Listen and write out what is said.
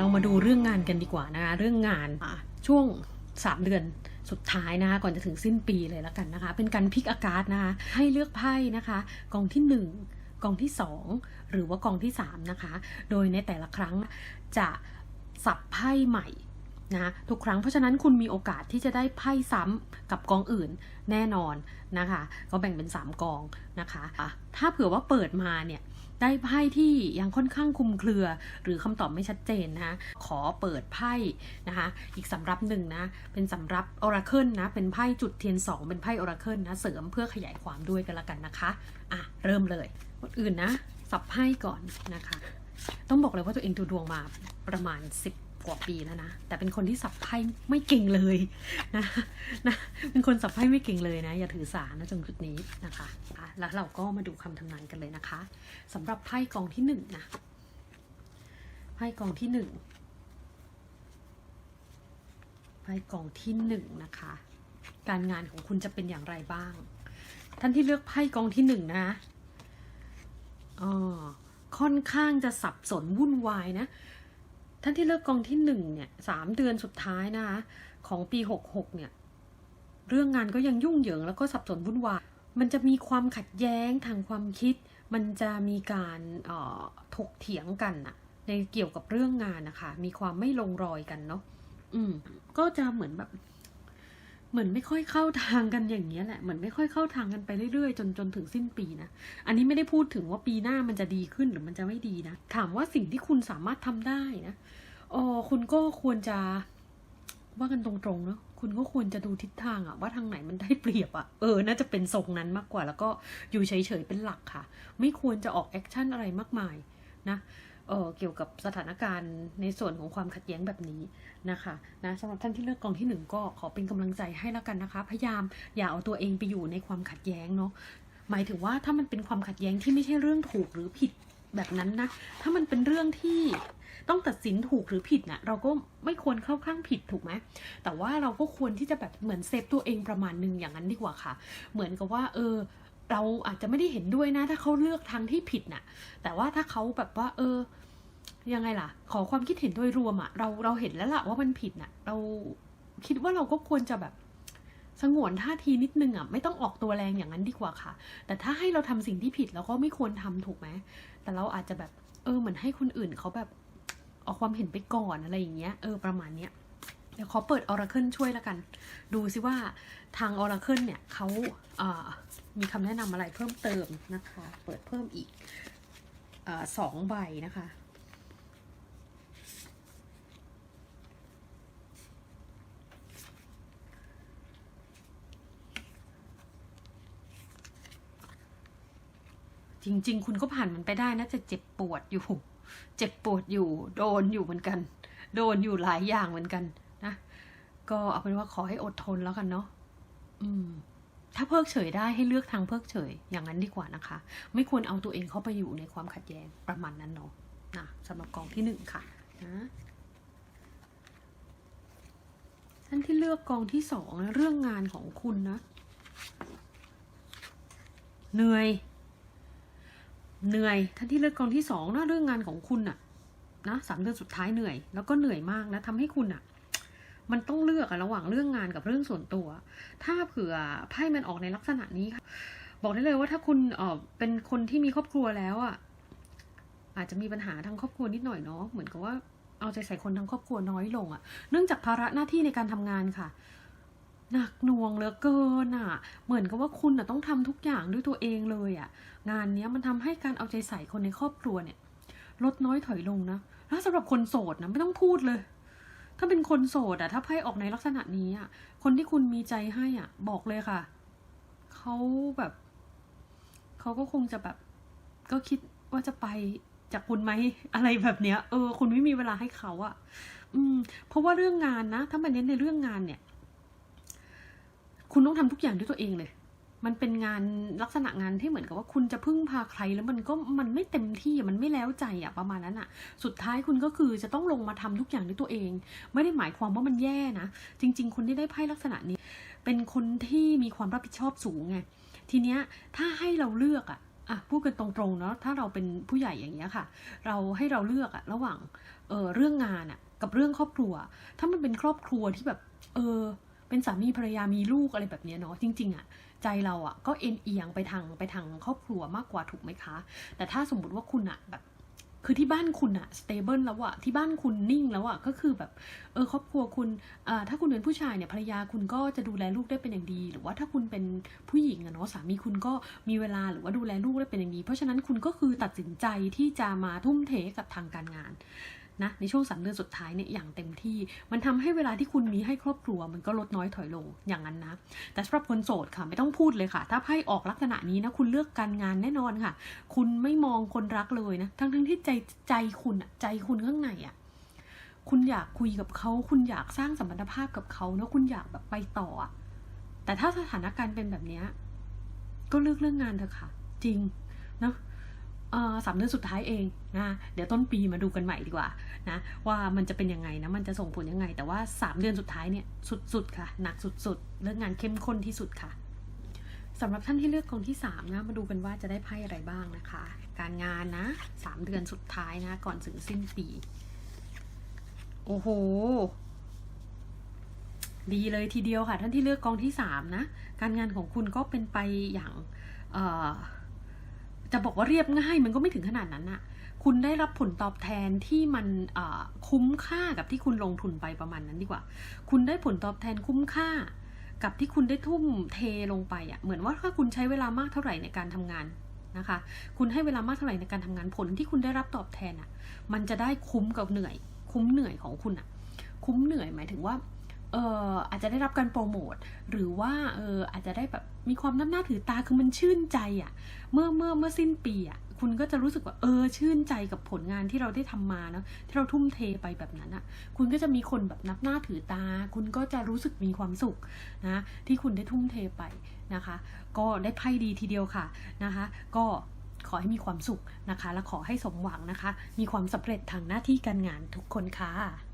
เรามาดูเรื่องงานกันดีกว่านะคะเรื่องงานอะช่วง 3 เดือนสุดท้ายนะคะก่อนจะถึงสิ้นปีเลยแล้วกันนะคะ เป็นการพิกอากาศนะคะให้เลือกไพ่นะคะ กองที่ 1 กองที่ 2 หรือว่ากองที่ 3 นะคะ โดยในแต่ละครั้งจะสับไพ่ใหม่ นะทุกครั้งเพราะฉะนั้นคุณมีโอกาสที่จะได้ไพ่ซ้ำกับกองอื่นแน่นอนนะคะ ก็แบ่งเป็น 3 กองนะคะะถ้าเผื่อว่าเปิดมาเนี่ยได้ไพ่ที่ยังค่อนข้างคุมเครือ หรือคำตอบไม่ชัดเจนนะคะขอเปิดไพ่นะคะ อีกสำรับหนึ่งนะ เป็นสำรับ Oracle นะ เป็นไพ่จุดเทียน 2 เป็นไพ่ Oracle นะ เสริมเพื่อขยายความด้วยกันละกันนะคะ อะ เริ่มเลยอนอื่นนะ สับไพ่ก่อนนะคะ ต้องบอกเลยว่าตัวเองดูดวงมาประมาณ 10 กว่าปีแล้วนะ แต่เป็นคนที่สับไพ่ไม่เก่งเลยนะนะเป็นคนสับไพ่ไม่เก่งเลยนะอย่าถือสานะตรงจุดนี้นะคะแล้วเราก็มาดูคำทำนายกันเลยนะคะสำหรับไพ่กองที่หนึ่งนะไพ่กองที่หนึ่งไพ่กองที่หนึ่งนะคะ การงานของคุณจะเป็นอย่างไรบ้าง ท่านที่เลือกไพ่กองที่หนึ่งนะอ๋อค่อนข้างจะสับสนวุ่นวายนะ ท่านที่เลือกกองที่หนึ่งเนี่ยสามเดือนสุดท้ายนะคะของปีหกหกเนี่ยเรื่องงานก็ยังยุ่งเหยิงแล้วก็สับสนวุ่นวายมันจะมีความขัดแย้งทางความคิด มันจะมีการออถกเถียงกันอะในเกี่ยวกับเรื่องงานนะคะ มีความไม่ลงรอยกันเนาะอืมก็จะเหมือนแบบ เหมือนไม่ค่อยเข้าทางกันอย่างเงี้ยแหละเหมือนไม่ค่อยเข้าทางกันไปเรื่อยๆ จนจนถึงสิ้นปีนะอันนี้ไม่ได้พูดถึงว่าปีหน้ามันจะดีขึ้นหรือมันจะไม่ดีนะถามว่าสิ่งที่คุณสามารถทำได้นะเออคุณก็ควรจะว่ากันตรงๆเนาะคุณก็ควรจะดูทิศทางอะว่าทางไหนมันได้เปรียบอะเออน่าจะเป็นทรงนั้นมากกว่า แล้วก็อยู่เฉยๆเป็นหลักค่ะ ไม่ควรจะออกแอคชั่นอะไรมากมายนะ เออเกี่ยวกับสถานการณ์ในส่วนของความขัดแย้งแบบนี้นะคะนะสำหรับท่านที่เลือกกองที่หนึ่งก็ขอเป็นกำลังใจให้แล้วกันนะคะ พยายามอย่าเอาตัวเองไปอยู่ในความขัดแย้งเนาะหมายถึงว่าถ้ามันเป็นความขัดแย้งที่ไม่ใช่เรื่องถูกหรือผิดแบบนั้นนะ ถ้ามันเป็นเรื่องที่ต้องตัดสินถูกหรือผิดนะ่ะ เราก็ไม่ควรเข้าข้างผิดถูกไหม แต่ว่าเราก็ควรที่จะแบบเหมือนเซฟตัวเองประมาณนึงอย่างนั้นดีกว่าค่ะ เหมือนกับว่า เออ เราอาจจะไม่ได้เห็นด้วยนะ ถ้าเขาเลือกทางที่ผิดน่ะ แต่ว่าถ้าเขาแบบว่า เออ ยังไงล่ะ ขอความคิดเห็นโดยรวมอะเราเราเห็นแล้วล่ะว่ามันผิดน่ะ เราคิดว่าเราก็ควรจะแบบสงวนท่าทีนิดนึงอะไม่ต้องออกตัวแรงอย่างนั้นดีกว่าค่ะ แต่ถ้าให้เราทำสิ่งที่ผิดเราก็ไม่ควรทำถูกไหมแต่เราอาจจะแบบ เออเหมือนให้คนอื่นเขาแบบออกความเห็นไปก่อนอะไรอย่างเงี้ยเออประมาณเนี้ย ดี๋ยวขอเปิด Oracle ช่วยแล้วกัน ดูซิว่าทาง Oracle เนี่ยเขาเมีคำแนะนำอะไรเพิ่มเติมนะคะ เปิดเพิ่มอีกอสองใบนะคะจริง ๆ คุณก็ผ่านมันไปได้นะจะเจ็บปวดอยู่ เจ็บปวดอยู่ โดนอยู่เหมือนกัน โดนอยู่หลายอย่างเหมือนกัน ก็เอาเป็นว่าขอให้อดทนแล้วกันเนาะอืม ถ้าเพิกเฉยได้ให้เลือกทางเพิกเฉย อย่างนั้นดีกว่านะคะ ไม่ควรเอาตัวเองเข้าไปอยู่ในความขัดแย้งประมาณนั้นเนาะนะสำหรับกองที่หนึ่งค่ะนะท่านที่เลือกกองที่สองนะเรื่องงานของคุณนะ เหนื่อย เหนื่อย ท่านที่เลือกกองที่สองนะเรื่องงานของคุณน่ะนะสามเดือนสุดท้ายเหนื่อย แล้วก็เหนื่อยมากนะทำให้คุณอะ มันต้องเลือกระหว่างเรื่องงานกับเรื่องส่วนตัว ถ้าเผื่อไพ่มันออกในลักษณะนี้ค่ะ บอกได้เลยว่าถ้าคุณเออเป็นคนที่มีครอบครัวแล้วอะอาจจะมีปัญหาทางครอบครัวนิดหน่อยเนาะเหมือนกับว่าเอาใจใส่คนทางครอบครัวน้อยลงอะเนื่องจากภาระหน้าที่ในการทำงานค่ะหนักหน่วงเหลือเกินอะเหมือนกับว่าคุณอะต้องทำทุกอย่างด้วยตัวเองเลยอะงานเนี้ยมันทำให้การเอาใจใส่คนในครอบครัวเนี่ย ลดน้อยถอยลงนะ แล้วสำหรับคนโสดนะไม่ต้องพูดเลย ถ้าเป็นคนโสดอะถ้าไพ่ออกในลักษณะนี้อะคนที่คุณมีใจให้อะบอกเลยค่ะ เขาแบบเขาก็คงจะแบบ ก็คิดว่าจะไปจากคุณไหมอะไรแบบเนี้ย เออ คุณไม่มีเวลาให้เขาอะอืม เพราะว่าเรื่องงานนะ ถ้ามันเน้นในเรื่องงานเนี่ย คุณต้องทำทุกอย่างด้วยตัวเองเลย มันเป็นงานลักษณะงานที่เหมือนกับว่าคุณจะพึ่งพาใครแล้วมันก็มันไม่เต็มที่มันไม่แล้วใจอะประมาณนั้นอะสุดท้ายคุณก็คือจะต้องลงมาทำทุกอย่างด้วยตัวเอง ไม่ได้หมายความว่ามันแย่นะ จริง ๆ คนที่ได้ไพ่ลักษณะนี้ เป็นคนที่มีความรับผิดชอบสูงไงทีเนี้ยถ้าให้เราเลือกอะอะพูดกันตรงๆเนาะถ้าเราเป็นผู้ใหญ่อย่างเงี้ยค่ะ เราให้เราเลือกอะระหว่างเออเรื่องงานอะกับเรื่องครอบครัว ถ้ามันเป็นครอบครัวที่แบบ เออ เป็นสามีภรรยามีลูกอะไรแบบนี้เนาะจริง ๆอะใจเราอะก็เอ็นเอียงไปทางไปทางครอบครัวมากกว่าถูกไหมคะ แต่ถ้าสมมติว่าคุณอะแบบคือที่บ้านคุณอะสเตเบิลแล้วอะที่บ้านคุณนิ่งแล้วอะก็คือแบบเออครอบครัวคุณอ่าถ้าคุณเป็นผู้ชายเนี่ยภรรยาคุณก็จะดูแลลูกได้เป็นอย่างดี หรือว่าถ้าคุณเป็นผู้หญิงอะเนาะสามีคุณก็มีเวลาหรือว่าดูแลลูกได้เป็นอย่างดี เพราะฉะนั้นคุณก็คือตัดสินใจที่จะมาทุ่มเทกับทางการงาน นะในช่วงสามเดือนสุดท้ายเนี่ยอย่างเต็มที่ มันทำให้เวลาที่คุณมีให้ครอบครัวมันก็ลดน้อยถอยลงอย่างนั้นนะ แต่สำหรับคนโสดค่ะไม่ต้องพูดเลยค่ะ ถ้าไพ่ออกลักษณะนี้นะคุณเลือกการงานแน่นอนค่ะ คุณไม่มองคนรักเลยนะทั้งทั้งที่ใจใจคุณอะใจคุณข้างในอะคุณอยากคุยกับเขาคุณอยากสร้างสัมพันธภาพกับเขาเนอะคุณอยากแบบไปต่อ แต่ถ้าสถานการณ์เป็นแบบเนี้ยก็เลือกเรื่องงานเถอะค่ะ จริงเนอะ สามเดือนสุดท้ายเองนะเดี๋ยวต้นปีมาดูกันใหม่ดีกว่านะว่ามันจะเป็นยังไงนะมันจะส่งผลยังไง แต่ว่าสามเดือนสุดท้ายเนี่ยสุดๆค่ะหนักสุดๆเรื่องงานเข้มข้นที่สุดค่ะสำหรับท่านที่เลือกกองที่สามนะมาดูกันว่าจะได้ไพ่อะไรบ้างนะคะ การงานนะสามเดือนสุดท้ายนะก่อนถึงสิ้นปี โอ้โห ดีเลยทีเดียวค่ะ ท่านที่เลือกกองที่สามนะการงานของคุณก็เป็นไปอย่างเอ่อ จะบอกว่าเรียบง่ายมันก็ไม่ถึงขนาดนั้นอะคุณได้รับผลตอบแทนที่มันคุ้มค่ากับที่คุณลงทุนไปประมาณนั้นดีกว่า คุณได้ผลตอบแทนคุ้มค่า กับที่คุณได้ทุ่มเทลงไปอะเหมือนว่าถ้าคุณใช้เวลามากเท่าไหร่ในการทำงานนะคะ คุณให้เวลามากเท่าไหร่ในการทำงานผลที่คุณได้รับตอบแทนอะมันจะได้คุ้มกับเหนื่อย คุ้มเหนื่อยของคุณอะคุ้มเหนื่อยหมายถึงว่า เอออาจจะได้รับการโปรโมทหรือว่าเอออาจจะได้แบบมีความน้ำหน้าถือตาคือมันชื่นใจอะ่ะ เมื่อเมื่อเมื่อสิ้นปีอะ่ะคุณก็จะรู้สึกว่าเออชื่นใจกับผลงานที่เราได้ทำมาเนาะที่เราทุ่มเทไปแบบนั้นอะ่ะ คุณก็จะมีคนแบบนับหน้าถือตา คุณก็จะรู้สึกมีความสุขนะที่คุณได้ทุ่มเทไปนะคะ ก็ได้ไพ่ดีทีเดียวค่ะนะคะ ก็ขอให้มีความสุขนะคะ และขอให้สมหวังนะคะ มีความสำเร็จทางหน้าที่การงานทุกคนค่ะ